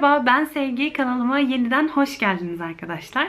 Merhaba ben Sevgi kanalıma yeniden hoş geldiniz arkadaşlar.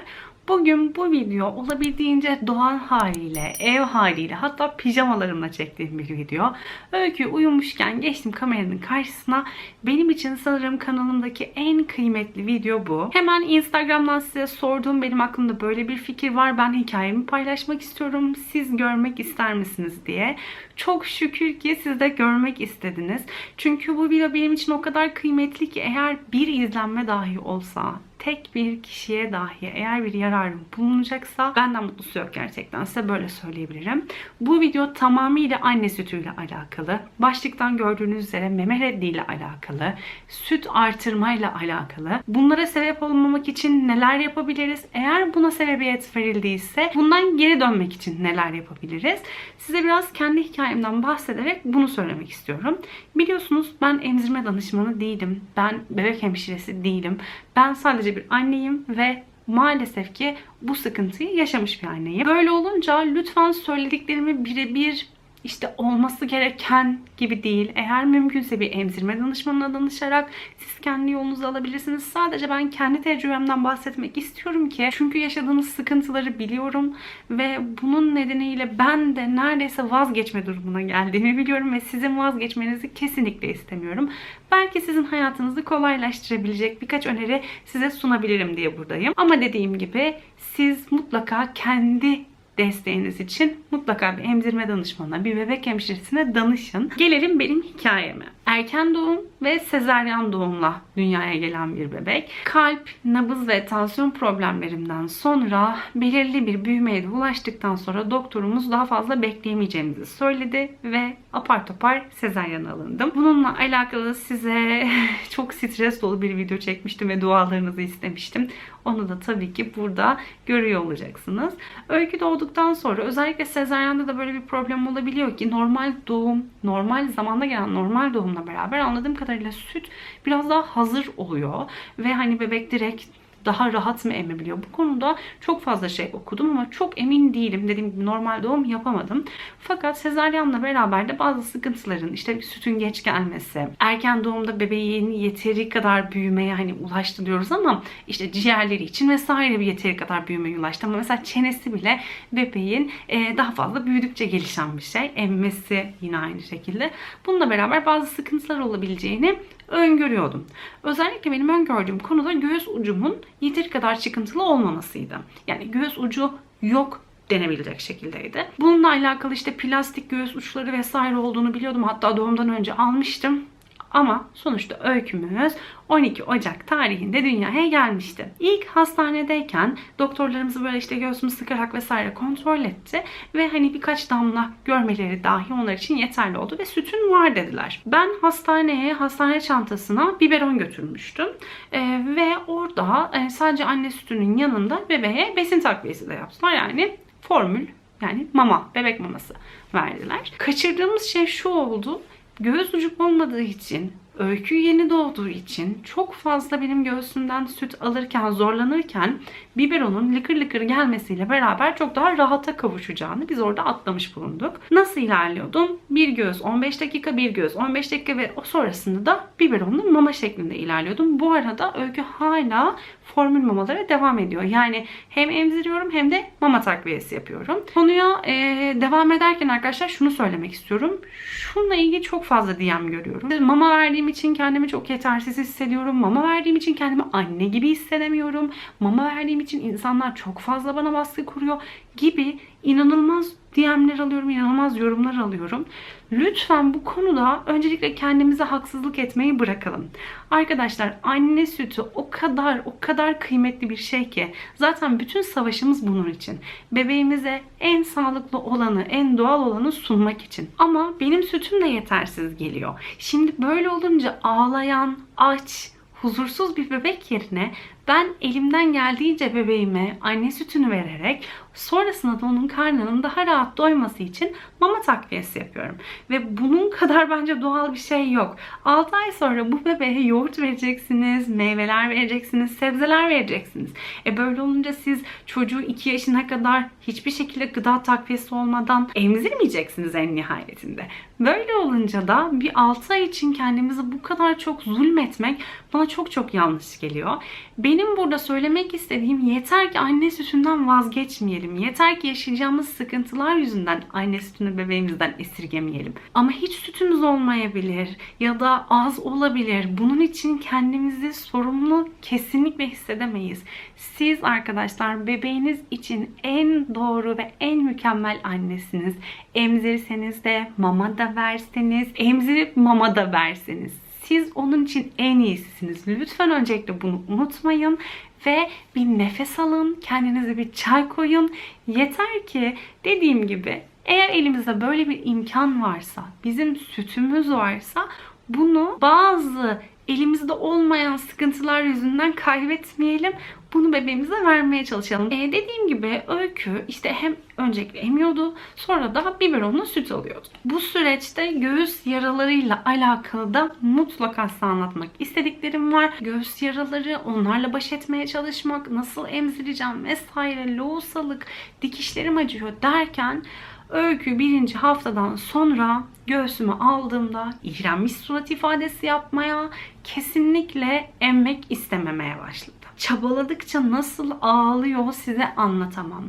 Bugün bu video olabildiğince doğal haliyle, ev haliyle hatta pijamalarımla çektiğim bir video. Öykü uyumuşken geçtim kameranın karşısına. Benim için sanırım kanalımdaki en kıymetli video bu. Hemen Instagram'dan size sorduğum benim aklımda böyle bir fikir var. Ben hikayemi paylaşmak istiyorum. Siz görmek ister misiniz diye. Çok şükür ki siz de görmek istediniz. Çünkü bu video benim için o kadar kıymetli ki eğer bir izlenme dahi olsa tek bir kişiye dahi eğer bir yararım bulunacaksa benden mutlusu yok gerçekten size böyle söyleyebilirim. Bu video tamamıyla anne sütüyle alakalı. Başlıktan gördüğünüz üzere meme reddiyle alakalı. Süt artırmayla alakalı. Bunlara sebep olmamak için neler yapabiliriz? Eğer buna sebebiyet verildiyse bundan geri dönmek için neler yapabiliriz? Size biraz kendi hikayemden bahsederek bunu söylemek istiyorum. Biliyorsunuz ben emzirme danışmanı değilim. Ben bebek hemşiresi değilim. Ben sadece bir anneyim ve maalesef ki bu sıkıntıyı yaşamış bir anneyim. Böyle olunca lütfen söylediklerimi birebir işte olması gereken gibi değil. Eğer mümkünse bir emzirme danışmanına danışarak siz kendi yolunuzu alabilirsiniz. Sadece ben kendi tecrübemden bahsetmek istiyorum ki çünkü yaşadığınız sıkıntıları biliyorum ve bunun nedeniyle ben de neredeyse vazgeçme durumuna geldiğimi biliyorum ve sizin vazgeçmenizi kesinlikle istemiyorum. Belki sizin hayatınızı kolaylaştırabilecek birkaç öneri size sunabilirim diye buradayım. Ama dediğim gibi siz mutlaka kendi desteğiniz için mutlaka bir emzirme danışmanına, bir bebek hemşiresine danışın. Gelelim benim hikayeme. Erken doğum ve sezaryen doğumla dünyaya gelen bir bebek. Kalp, nabız ve tansiyon problemlerimden sonra belirli bir büyümeye ulaştıktan sonra doktorumuz daha fazla bekleyemeyeceğimizi söyledi ve apar topar sezaryen alındım. Bununla alakalı size çok stres dolu bir video çekmiştim ve dualarınızı istemiştim. Onu da tabii ki burada görüyor olacaksınız. Öykü doğduktan sonra özellikle sezaryende de böyle bir problem olabiliyor ki normal doğum, normal zamanda gelen normal doğumla beraber anladığım kadarıyla süt biraz daha hazır oluyor ve hani bebek direkt daha rahat mı emebiliyor? Bu konuda çok fazla şey okudum ama çok emin değilim. Dediğim gibi normal doğum yapamadım. Fakat sezaryenle beraber de bazı sıkıntıların işte sütün geç gelmesi, erken doğumda bebeğin yeteri kadar büyümeye hani ulaştı diyoruz ama işte ciğerleri için vesaire bir yeteri kadar büyümeye ulaştı. Ama mesela çenesi bile bebeğin e, daha fazla büyüdükçe gelişen bir şey. Emmesi yine aynı şekilde. Bununla beraber bazı sıkıntılar olabileceğini öngörüyordum. Özellikle benim öngördüğüm konuda göğüs ucumun yeteri kadar çıkıntılı olmamasıydı. Yani göğüs ucu yok denebilecek şekildeydi. Bununla alakalı işte plastik göğüs uçları vesaire olduğunu biliyordum. Hatta doğumdan önce almıştım. Ama sonuçta öykümüz 12 Ocak tarihinde dünyaya gelmişti. İlk hastanedeyken doktorlarımız böyle işte göğsümü sıkarak vesaire kontrol etti ve hani birkaç damla görmeleri dahi onlar için yeterli oldu ve sütün var dediler. Ben hastaneye, hastane çantasına biberon götürmüştüm ee, ve orada e, sadece anne sütünün yanında bebeğe besin takviyesi de yaptılar. Yani formül yani mama, bebek maması verdiler. Kaçırdığımız şey şu oldu. Göğüs ucum olmadığı için, öykü yeni doğduğu için çok fazla benim göğsümden süt alırken, zorlanırken biberonun lıkır lıkır gelmesiyle beraber çok daha rahata kavuşacağını biz orada atlamış bulunduk. Nasıl ilerliyordum? Bir göğüs 15 dakika, bir göğüs 15 dakika ve o sonrasında da biberonlu mama şeklinde ilerliyordum. Bu arada öykü hala formül mamalara devam ediyor. Yani hem emziriyorum hem de mama takviyesi yapıyorum. Konuya e, devam ederken arkadaşlar şunu söylemek istiyorum. Şununla ilgili çok fazla DM görüyorum. Mama verdiğim için kendimi çok yetersiz hissediyorum. Mama verdiğim için kendimi anne gibi hissedemiyorum. Mama verdiğim için insanlar çok fazla bana baskı kuruyor gibi inanılmaz DM'ler alıyorum, inanılmaz yorumlar alıyorum. Lütfen bu konuda öncelikle kendimize haksızlık etmeyi bırakalım. Arkadaşlar anne sütü o kadar o kadar kıymetli bir şey ki zaten bütün savaşımız bunun için. Bebeğimize en sağlıklı olanı, en doğal olanı sunmak için. Ama benim sütüm de yetersiz geliyor. Şimdi böyle olunca ağlayan, aç, huzursuz bir bebek yerine Ben elimden geldiğince bebeğime anne sütünü vererek sonrasında da onun karnının daha rahat doyması için mama takviyesi yapıyorum. Ve bunun kadar bence doğal bir şey yok. 6 ay sonra bu bebeğe yoğurt vereceksiniz, meyveler vereceksiniz, sebzeler vereceksiniz. E böyle olunca siz çocuğu 2 yaşına kadar hiçbir şekilde gıda takviyesi olmadan emzirmeyeceksiniz en nihayetinde. Böyle olunca da bir 6 ay için kendimizi bu kadar çok zulmetmek bana çok çok yanlış geliyor. Benim burada söylemek istediğim yeter ki anne sütünden vazgeçmeyelim. Yeter ki yaşayacağımız sıkıntılar yüzünden anne sütünü bebeğimizden esirgemeyelim. Ama hiç sütümüz olmayabilir ya da az olabilir. Bunun için kendimizi sorumlu kesinlikle hissedemeyiz. Siz arkadaşlar bebeğiniz için en doğru ve en mükemmel annesiniz. Emzirseniz de mama da verseniz, emzirip mama da verseniz siz onun için en iyisisiniz. Lütfen öncelikle bunu unutmayın ve bir nefes alın, kendinize bir çay koyun. Yeter ki dediğim gibi eğer elimizde böyle bir imkan varsa, bizim sütümüz varsa bunu bazı elimizde olmayan sıkıntılar yüzünden kaybetmeyelim. Bunu bebeğimize vermeye çalışalım. Ee, dediğim gibi öykü işte hem öncelikle emiyordu sonra da biberonla süt alıyordu. Bu süreçte göğüs yaralarıyla alakalı da mutlaka size anlatmak istediklerim var. Göğüs yaraları, onlarla baş etmeye çalışmak, nasıl emzireceğim vesaire, loğusalık, dikişlerim acıyor derken Öykü birinci haftadan sonra göğsümü aldığımda iğrenmiş surat ifadesi yapmaya, kesinlikle emmek istememeye başladı. Çabaladıkça nasıl ağlıyor size anlatamam.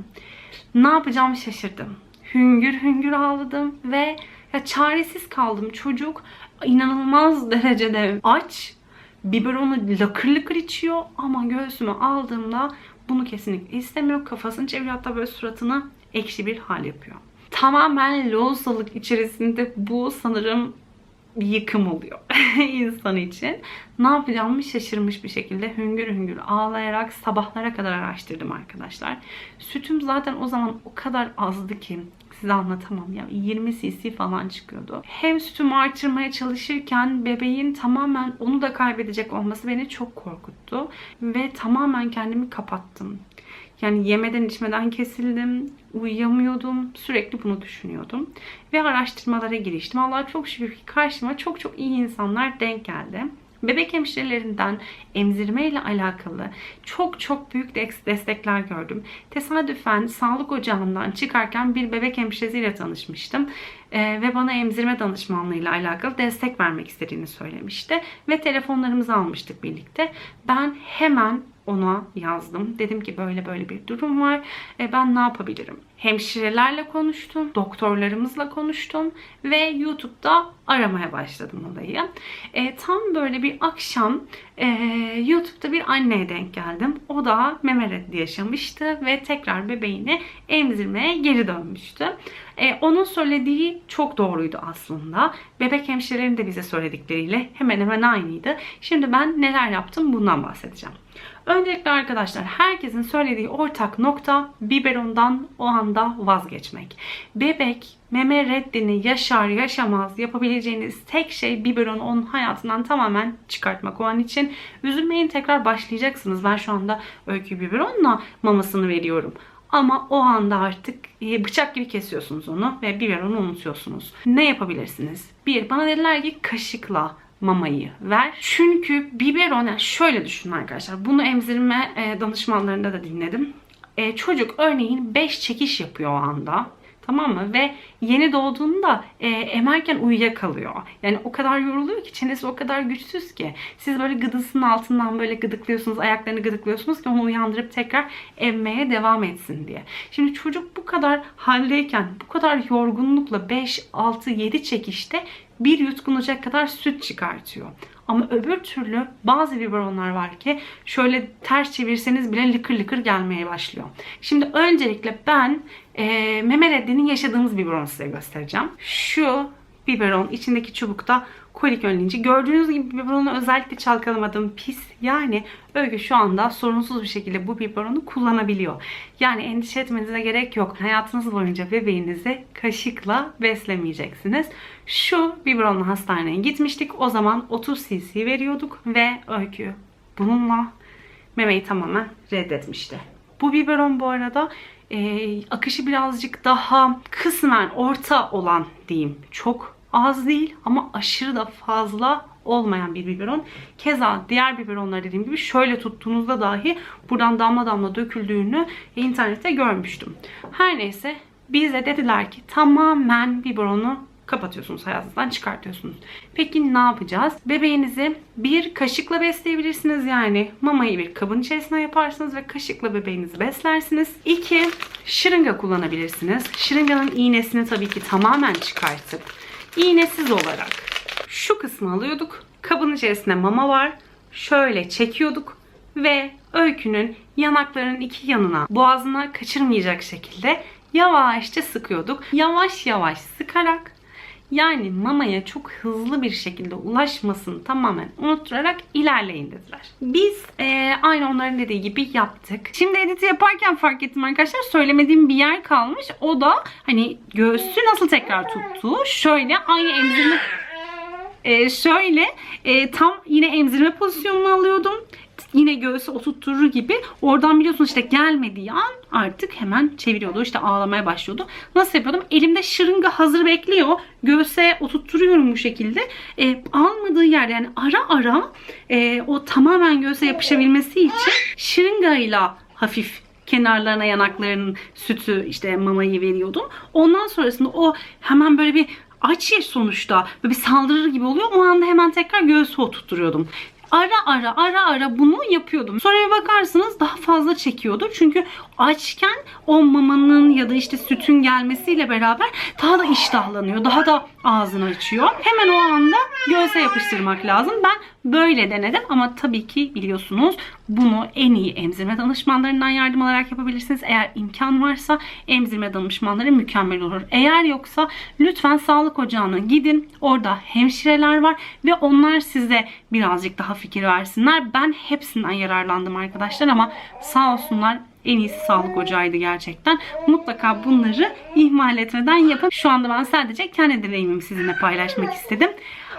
Ne yapacağımı şaşırdım. Hüngür hüngür ağladım ve ya çaresiz kaldım. Çocuk inanılmaz derecede aç. Biberonu lakır lakır içiyor ama göğsümü aldığımda bunu kesinlikle istemiyor. Kafasını çeviriyor hatta böyle suratını ekşi bir hal yapıyor tamamen loğusalık içerisinde bu sanırım yıkım oluyor insan için. Ne yapacağımı şaşırmış bir şekilde hüngür hüngür ağlayarak sabahlara kadar araştırdım arkadaşlar. Sütüm zaten o zaman o kadar azdı ki size anlatamam ya 20 cc falan çıkıyordu. Hem sütümü artırmaya çalışırken bebeğin tamamen onu da kaybedecek olması beni çok korkuttu ve tamamen kendimi kapattım. Yani yemeden içmeden kesildim, uyuyamıyordum, sürekli bunu düşünüyordum. Ve araştırmalara giriştim. Allah çok şükür ki karşıma çok çok iyi insanlar denk geldi. Bebek hemşirelerinden emzirme ile alakalı çok çok büyük destekler gördüm. Tesadüfen sağlık ocağından çıkarken bir bebek hemşiresiyle tanışmıştım. Ee, ve bana emzirme danışmanlığıyla alakalı destek vermek istediğini söylemişti. Ve telefonlarımızı almıştık birlikte. Ben hemen ona yazdım. Dedim ki böyle böyle bir durum var. E, ben ne yapabilirim? Hemşirelerle konuştum, doktorlarımızla konuştum ve YouTube'da aramaya başladım olayı. E, tam böyle bir akşam e, YouTube'da bir anneye denk geldim. O da meme reddi yaşamıştı ve tekrar bebeğini emzirmeye geri dönmüştü. E, onun söylediği çok doğruydu aslında. Bebek hemşirelerin de bize söyledikleriyle hemen hemen aynıydı. Şimdi ben neler yaptım bundan bahsedeceğim. Öncelikle arkadaşlar herkesin söylediği ortak nokta biberondan o anda vazgeçmek. Bebek meme reddini yaşar yaşamaz yapabileceğiniz tek şey biberonu onun hayatından tamamen çıkartmak. O an için üzülmeyin tekrar başlayacaksınız. Ben şu anda öykü biberonla mamasını veriyorum. Ama o anda artık e, bıçak gibi kesiyorsunuz onu ve biberonu unutuyorsunuz. Ne yapabilirsiniz? Bir, bana dediler ki kaşıkla mamayı ver. Çünkü biberon yani şöyle düşünün arkadaşlar. Bunu emzirme e, danışmanlarında da dinledim. E, çocuk örneğin 5 çekiş yapıyor o anda. Tamam mı? Ve yeni doğduğunda e, emerken uyuyakalıyor. Yani o kadar yoruluyor ki çenesi o kadar güçsüz ki. Siz böyle gıdısının altından böyle gıdıklıyorsunuz, ayaklarını gıdıklıyorsunuz ki onu uyandırıp tekrar emmeye devam etsin diye. Şimdi çocuk bu kadar haldeyken, bu kadar yorgunlukla 5, 6, 7 çekişte bir yutkunacak kadar süt çıkartıyor. Ama öbür türlü bazı biberonlar var ki şöyle ters çevirseniz bile lıkır lıkır gelmeye başlıyor. Şimdi öncelikle ben e, meme reddinin yaşadığımız biberonu size göstereceğim. Şu biberon içindeki çubukta kolik önleyici. Gördüğünüz gibi biberonu özellikle çalkalamadım. Pis. Yani Öykü şu anda sorunsuz bir şekilde bu biberonu kullanabiliyor. Yani endişe etmenize gerek yok. Hayatınız boyunca bebeğinizi kaşıkla beslemeyeceksiniz. Şu biberonla hastaneye gitmiştik. O zaman 30 cc veriyorduk ve Öykü bununla memeyi tamamen reddetmişti. Bu biberon bu arada e, akışı birazcık daha kısmen orta olan diyeyim. Çok az değil ama aşırı da fazla olmayan bir biberon. Keza diğer biberonlar dediğim gibi şöyle tuttuğunuzda dahi buradan damla damla döküldüğünü internette görmüştüm. Her neyse bize dediler ki tamamen biberonu kapatıyorsunuz hayatınızdan çıkartıyorsunuz. Peki ne yapacağız? Bebeğinizi bir kaşıkla besleyebilirsiniz yani mamayı bir kabın içerisine yaparsınız ve kaşıkla bebeğinizi beslersiniz. İki, şırınga kullanabilirsiniz. Şırınganın iğnesini tabii ki tamamen çıkartıp iğnesiz olarak şu kısmı alıyorduk. Kabın içerisinde mama var. Şöyle çekiyorduk ve öykünün yanaklarının iki yanına boğazına kaçırmayacak şekilde yavaşça sıkıyorduk. Yavaş yavaş sıkarak yani mamaya çok hızlı bir şekilde ulaşmasını tamamen unutturarak ilerleyin dediler. Biz eee, aynı onların dediği gibi yaptık. Şimdi editi yaparken fark ettim arkadaşlar söylemediğim bir yer kalmış. O da hani göğsü nasıl tekrar tuttu. Şöyle aynı emzirme ee, şöyle e, tam yine emzirme pozisyonunu alıyordum. Yine göğsü oturtturur gibi. Oradan biliyorsunuz işte gelmediği an artık hemen çeviriyordu. İşte ağlamaya başlıyordu. Nasıl yapıyordum? Elimde şırınga hazır bekliyor. Göğse oturtturuyorum bu şekilde. E, almadığı yer yani ara ara e, o tamamen göğse yapışabilmesi için şırıngayla hafif kenarlarına yanaklarının sütü işte mamayı veriyordum. Ondan sonrasında o hemen böyle bir aç ya sonuçta böyle bir saldırır gibi oluyor. O anda hemen tekrar göğsü oturtturuyordum. Ara ara ara ara bunu yapıyordum. Sonra bakarsınız daha fazla çekiyordu. Çünkü açken o mamanın ya da işte sütün gelmesiyle beraber daha da iştahlanıyor. Daha da ağzını açıyor. Hemen o anda göğse yapıştırmak lazım. Ben böyle denedim ama tabii ki biliyorsunuz bunu en iyi emzirme danışmanlarından yardım alarak yapabilirsiniz. Eğer imkan varsa emzirme danışmanları mükemmel olur. Eğer yoksa lütfen sağlık ocağına gidin. Orada hemşireler var ve onlar size birazcık daha fikir versinler. Ben hepsinden yararlandım arkadaşlar ama sağ olsunlar en iyisi sağlık ocağıydı gerçekten. Mutlaka bunları ihmal etmeden yapın. Şu anda ben sadece kendi deneyimimi sizinle paylaşmak istedim.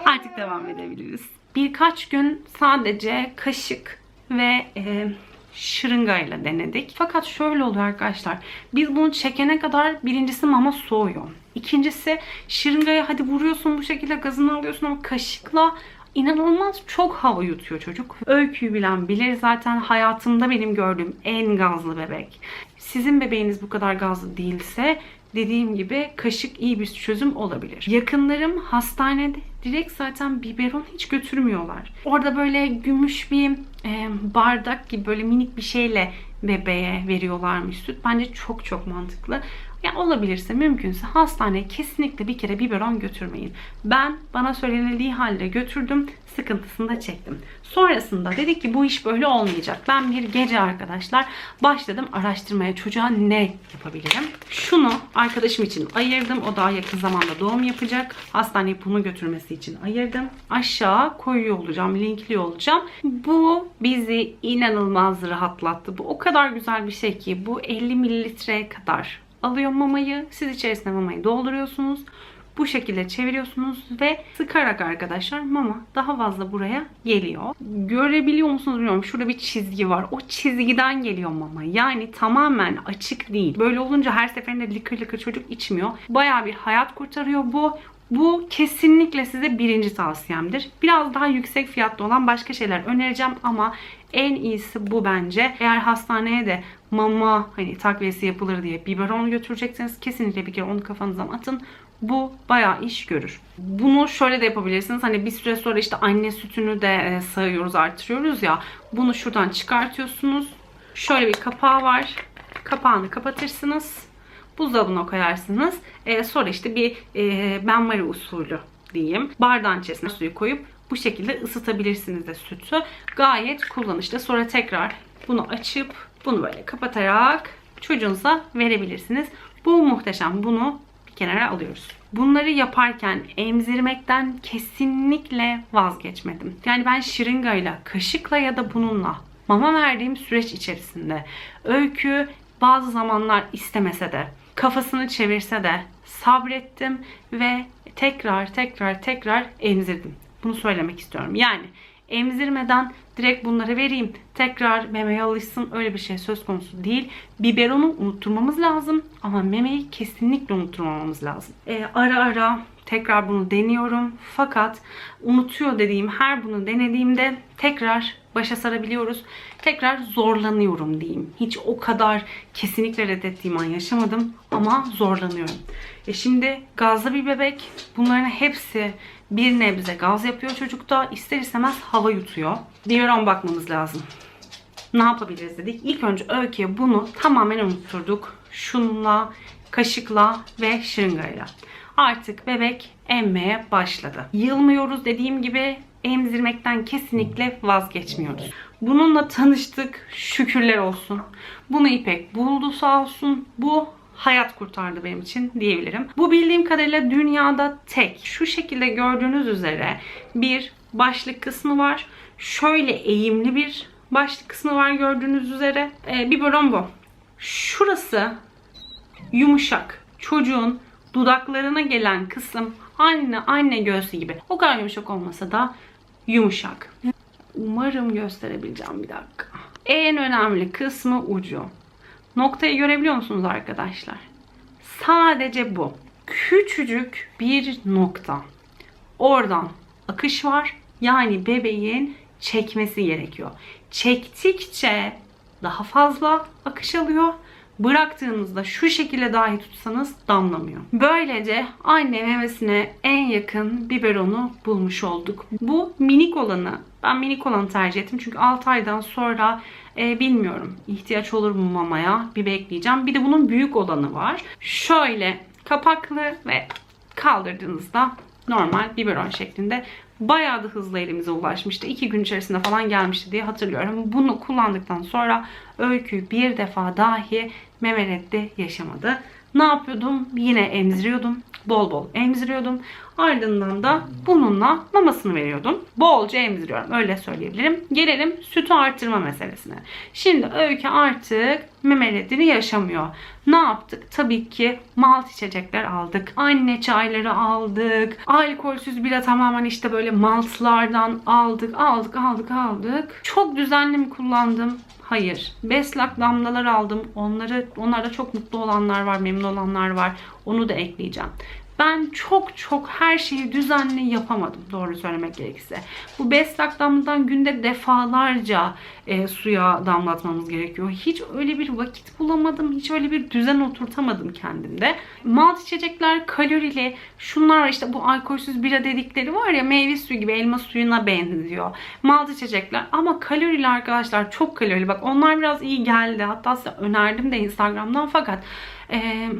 Artık devam edebiliriz. Birkaç gün sadece kaşık ve e, şırıngayla denedik. Fakat şöyle oluyor arkadaşlar. Biz bunu çekene kadar birincisi mama soğuyor. İkincisi şırıngaya hadi vuruyorsun bu şekilde gazını alıyorsun ama kaşıkla inanılmaz çok hava yutuyor çocuk. Öyküyü bilen bilir zaten hayatımda benim gördüğüm en gazlı bebek. Sizin bebeğiniz bu kadar gazlı değilse dediğim gibi kaşık iyi bir çözüm olabilir. Yakınlarım hastanede direkt zaten biberon hiç götürmüyorlar. Orada böyle gümüş bir e, bardak gibi böyle minik bir şeyle bebeğe veriyorlarmış süt. Bence çok çok mantıklı. Yani olabilirse mümkünse hastaneye kesinlikle bir kere biberon götürmeyin. Ben bana söylenildiği halde götürdüm. Sıkıntısını da çektim. Sonrasında dedik ki bu iş böyle olmayacak. Ben bir gece arkadaşlar başladım araştırmaya çocuğa ne yapabilirim. Şunu arkadaşım için ayırdım. O daha yakın zamanda doğum yapacak. Hastaneye bunu götürmesi için ayırdım. Aşağı koyuyor olacağım, linkli olacağım. Bu bizi inanılmaz rahatlattı. Bu o kadar güzel bir şey ki bu 50 mililitreye kadar alıyor mamayı. Siz içerisine mamayı dolduruyorsunuz. Bu şekilde çeviriyorsunuz ve sıkarak arkadaşlar mama daha fazla buraya geliyor. Görebiliyor musunuz bilmiyorum. Şurada bir çizgi var. O çizgiden geliyor mama. Yani tamamen açık değil. Böyle olunca her seferinde lıkır lıkır çocuk içmiyor. Baya bir hayat kurtarıyor bu. Bu kesinlikle size birinci tavsiyemdir. Biraz daha yüksek fiyatlı olan başka şeyler önereceğim ama en iyisi bu bence. Eğer hastaneye de mama hani takviyesi yapılır diye biberon götürecekseniz kesinlikle bir kere onu kafanızdan atın. Bu bayağı iş görür. Bunu şöyle de yapabilirsiniz. Hani bir süre sonra işte anne sütünü de e, sağıyoruz, artırıyoruz ya. Bunu şuradan çıkartıyorsunuz. Şöyle bir kapağı var. Kapağını kapatırsınız. Buzdolabına koyarsınız. E, sonra işte bir e, benmari usulü diyeyim. Bardağın içerisine suyu koyup bu şekilde ısıtabilirsiniz de sütü. Gayet kullanışlı. Sonra tekrar bunu açıp bunu böyle kapatarak çocuğunuza verebilirsiniz. Bu muhteşem. Bunu bir kenara alıyoruz. Bunları yaparken emzirmekten kesinlikle vazgeçmedim. Yani ben şırıngayla, kaşıkla ya da bununla mama verdiğim süreç içerisinde öykü bazı zamanlar istemese de kafasını çevirse de sabrettim ve tekrar tekrar tekrar emzirdim. Bunu söylemek istiyorum. Yani emzirmeden direkt bunları vereyim. Tekrar memeye alışsın öyle bir şey söz konusu değil. Biberonu unutturmamız lazım ama memeyi kesinlikle unutturmamamız lazım. Ee, ara ara tekrar bunu deniyorum. Fakat unutuyor dediğim her bunu denediğimde tekrar başa sarabiliyoruz. Tekrar zorlanıyorum diyeyim. Hiç o kadar kesinlikle reddettiğim an yaşamadım ama zorlanıyorum. E şimdi gazlı bir bebek. Bunların hepsi bir nebze gaz yapıyor çocukta. İster istemez hava yutuyor. Biberon bakmamız lazım. Ne yapabiliriz dedik. İlk önce öyküye bunu tamamen unutturduk. Şununla, kaşıkla ve şırıngayla. Artık bebek emmeye başladı. Yılmıyoruz dediğim gibi emzirmekten kesinlikle vazgeçmiyoruz. Bununla tanıştık. Şükürler olsun. Bunu İpek buldu sağ olsun. Bu hayat kurtardı benim için diyebilirim. Bu bildiğim kadarıyla dünyada tek şu şekilde gördüğünüz üzere bir başlık kısmı var. Şöyle eğimli bir başlık kısmı var gördüğünüz üzere. Ee, biberon bu. Şurası yumuşak. Çocuğun dudaklarına gelen kısım aynı anne göğsü gibi. O kadar yumuşak olmasa da yumuşak. Umarım gösterebileceğim bir dakika. En önemli kısmı ucu. Noktayı görebiliyor musunuz arkadaşlar? Sadece bu. Küçücük bir nokta. Oradan akış var. Yani bebeğin çekmesi gerekiyor. Çektikçe daha fazla akış alıyor. Bıraktığınızda şu şekilde dahi tutsanız damlamıyor. Böylece anne memesine en yakın biberonu bulmuş olduk. Bu minik olanı. Ben minik olanı tercih ettim. Çünkü 6 aydan sonra e, bilmiyorum ihtiyaç olur mu mamaya bir bekleyeceğim. Bir de bunun büyük olanı var. Şöyle kapaklı ve kaldırdığınızda normal biberon şeklinde bayağı da hızlı elimize ulaşmıştı. İki gün içerisinde falan gelmişti diye hatırlıyorum. Bunu kullandıktan sonra öykü bir defa dahi meme reddi yaşamadı. Ne yapıyordum? Yine emziriyordum. Bol bol emziriyordum. Ardından da bununla mamasını veriyordum. Bolca emziriyorum. Öyle söyleyebilirim. Gelelim sütü artırma meselesine. Şimdi Öykü artık meme reddini yaşamıyor. Ne yaptık? Tabii ki malt içecekler aldık. Anne çayları aldık. Alkolsüz bira tamamen işte böyle maltlardan aldık. Aldık, aldık, aldık. Çok düzenli mi kullandım? Hayır. Beslak damlalar aldım. Onları onlarda çok mutlu olanlar var, memnun olanlar var. Onu da ekleyeceğim. Ben çok çok her şeyi düzenli yapamadım doğru söylemek gerekirse. Bu beslak damladan günde defalarca e, suya damlatmamız gerekiyor. Hiç öyle bir vakit bulamadım. Hiç öyle bir düzen oturtamadım kendimde. Malt içecekler kalorili. Şunlar işte bu alkolsüz bira dedikleri var ya meyve suyu gibi elma suyuna benziyor. Malt içecekler ama kalorili arkadaşlar çok kalorili. Bak onlar biraz iyi geldi. Hatta size önerdim de Instagram'dan fakat eee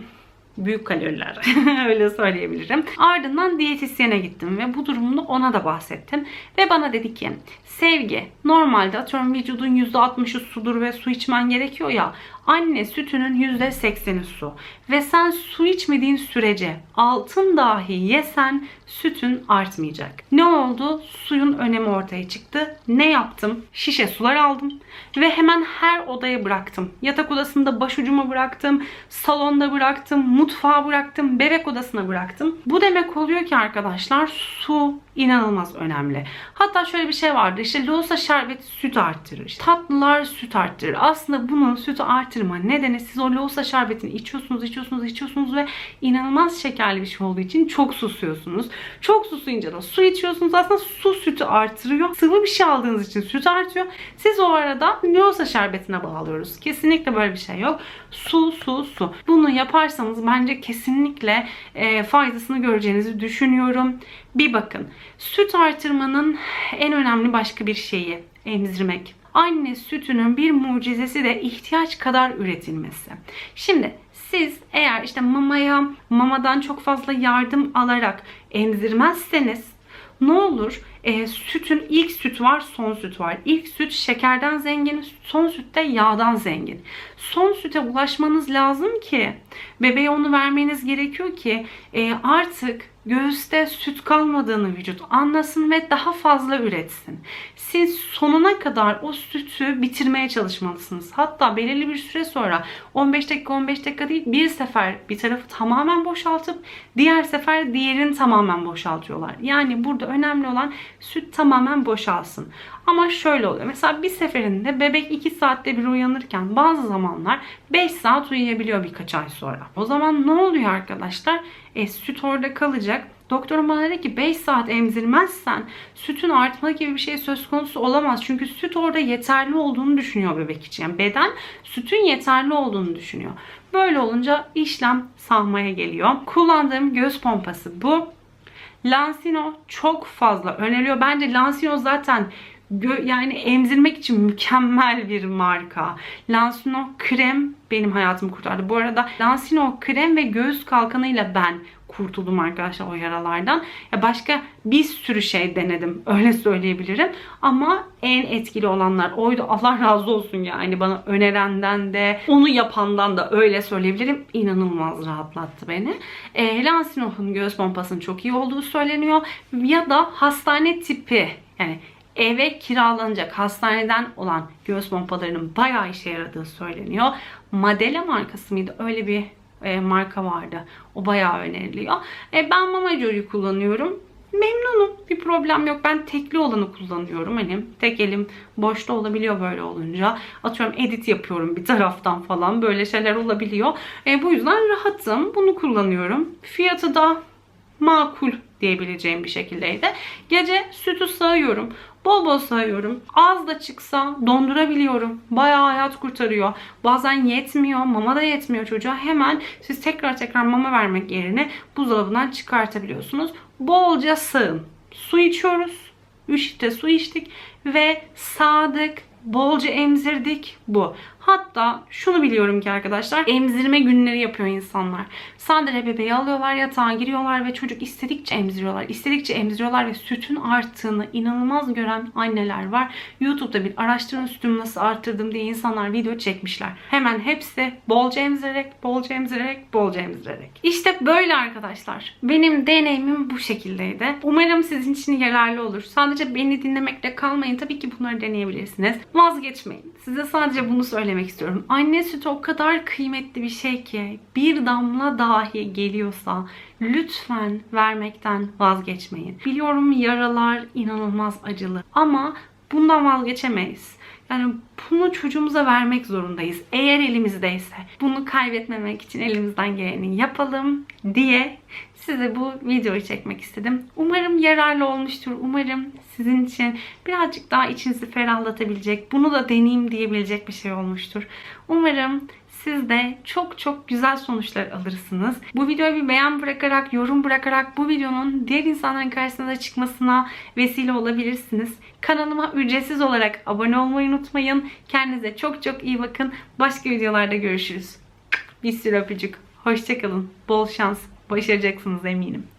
büyük kaloriler öyle söyleyebilirim. Ardından diyetisyene gittim ve bu durumunu ona da bahsettim. Ve bana dedi ki sevgi normalde atıyorum vücudun %60'ı sudur ve su içmen gerekiyor ya anne sütünün %80'i su. Ve sen su içmediğin sürece altın dahi yesen sütün artmayacak. Ne oldu? Suyun önemi ortaya çıktı. Ne yaptım? Şişe sular aldım ve hemen her odaya bıraktım. Yatak odasında başucuma bıraktım, salonda bıraktım, mutfağa bıraktım, bebek odasına bıraktım. Bu demek oluyor ki arkadaşlar su inanılmaz önemli. Hatta şöyle bir şey vardı. İşte loğusa şerbeti süt arttırır. Tatlılar süt arttırır. Aslında bunun sütü artırma nedeni siz o loğusa şerbetini içiyorsunuz, içiyorsunuz, içiyorsunuz ve inanılmaz şekerli bir şey olduğu için çok susuyorsunuz. Çok susuyunca da su içiyorsunuz. Aslında su sütü artırıyor. Sıvı bir şey aldığınız için süt artıyor. Siz o arada loğusa şerbetine bağlıyoruz. Kesinlikle böyle bir şey yok. Su, su, su. Bunu yaparsanız bence kesinlikle e, faydasını göreceğinizi düşünüyorum. Bir bakın. Süt artırmanın en önemli başka bir şeyi emzirmek. Anne sütünün bir mucizesi de ihtiyaç kadar üretilmesi. Şimdi siz eğer işte mamaya, mamadan çok fazla yardım alarak emzirmezseniz ne olur? E, sütün ilk süt var, son süt var. İlk süt şekerden zengin, son süt de yağdan zengin. Son süte ulaşmanız lazım ki bebeğe onu vermeniz gerekiyor ki e, artık göğüste süt kalmadığını vücut anlasın ve daha fazla üretsin. Siz sonuna kadar o sütü bitirmeye çalışmalısınız. Hatta belirli bir süre sonra 15 dakika 15 dakika değil bir sefer bir tarafı tamamen boşaltıp diğer sefer diğerini tamamen boşaltıyorlar. Yani burada önemli olan süt tamamen boşalsın. Ama şöyle oluyor. Mesela bir seferinde bebek 2 saatte bir uyanırken bazı zamanlar 5 saat uyuyabiliyor birkaç ay sonra. O zaman ne oluyor arkadaşlar? E, süt orada kalacak. Doktorum bana dedi ki 5 saat emzirmezsen sütün artma gibi bir şey söz konusu olamaz. Çünkü süt orada yeterli olduğunu düşünüyor bebek için. Yani beden sütün yeterli olduğunu düşünüyor. Böyle olunca işlem sahmaya geliyor. Kullandığım göz pompası bu. Lansino çok fazla öneriliyor. Bence Lansino zaten yani emzirmek için mükemmel bir marka. Lansino krem benim hayatımı kurtardı. Bu arada Lansino krem ve göğüs kalkanıyla ben kurtuldum arkadaşlar o yaralardan. Ya başka bir sürü şey denedim. Öyle söyleyebilirim. Ama en etkili olanlar oydu. Allah razı olsun yani bana önerenden de onu yapandan da öyle söyleyebilirim. İnanılmaz rahatlattı beni. E, Lansino'nun göğüs pompasının çok iyi olduğu söyleniyor. Ya da hastane tipi yani eve kiralanacak hastaneden olan göğüs pompalarının bayağı işe yaradığı söyleniyor. Madela markası mıydı? Öyle bir e, marka vardı. O bayağı öneriliyor. E, ben Mama Joy'u kullanıyorum. Memnunum. Bir problem yok. Ben tekli olanı kullanıyorum. Hani tek elim boşta olabiliyor böyle olunca. Atıyorum edit yapıyorum bir taraftan falan. Böyle şeyler olabiliyor. E, bu yüzden rahatım. Bunu kullanıyorum. Fiyatı da makul diyebileceğim bir şekildeydi. Gece sütü sağıyorum. Bol bol sağıyorum. Az da çıksa dondurabiliyorum. Bayağı hayat kurtarıyor. Bazen yetmiyor. Mama da yetmiyor çocuğa. Hemen siz tekrar tekrar mama vermek yerine buzdolabından çıkartabiliyorsunuz. Bolca sağın. Su içiyoruz. 3 litre su içtik ve sağdık. Bolca emzirdik bu. Hatta şunu biliyorum ki arkadaşlar emzirme günleri yapıyor insanlar. Sadece bebeği alıyorlar yatağa giriyorlar ve çocuk istedikçe emziriyorlar. İstedikçe emziriyorlar ve sütün arttığını inanılmaz gören anneler var. YouTube'da bir araştırın sütümü nasıl arttırdım diye insanlar video çekmişler. Hemen hepsi bolca emzirerek, bolca emzirerek, bolca emzirerek. İşte böyle arkadaşlar. Benim deneyimim bu şekildeydi. Umarım sizin için yararlı olur. Sadece beni dinlemekle kalmayın. Tabii ki bunları deneyebilirsiniz. Vazgeçmeyin. Size sadece bunu söylemek istiyorum. Anne sütü o kadar kıymetli bir şey ki bir damla dahi geliyorsa lütfen vermekten vazgeçmeyin. Biliyorum yaralar inanılmaz acılı ama bundan vazgeçemeyiz. Yani bunu çocuğumuza vermek zorundayız. Eğer elimizdeyse. Bunu kaybetmemek için elimizden geleni yapalım diye size bu videoyu çekmek istedim. Umarım yararlı olmuştur. Umarım sizin için birazcık daha içinizi ferahlatabilecek, bunu da deneyeyim diyebilecek bir şey olmuştur. Umarım siz de çok çok güzel sonuçlar alırsınız. Bu videoya bir beğen bırakarak, yorum bırakarak bu videonun diğer insanların karşısına da çıkmasına vesile olabilirsiniz. Kanalıma ücretsiz olarak abone olmayı unutmayın. Kendinize çok çok iyi bakın. Başka videolarda görüşürüz. Bir sürü öpücük. Hoşçakalın. Bol şans. Başaracaksınız eminim.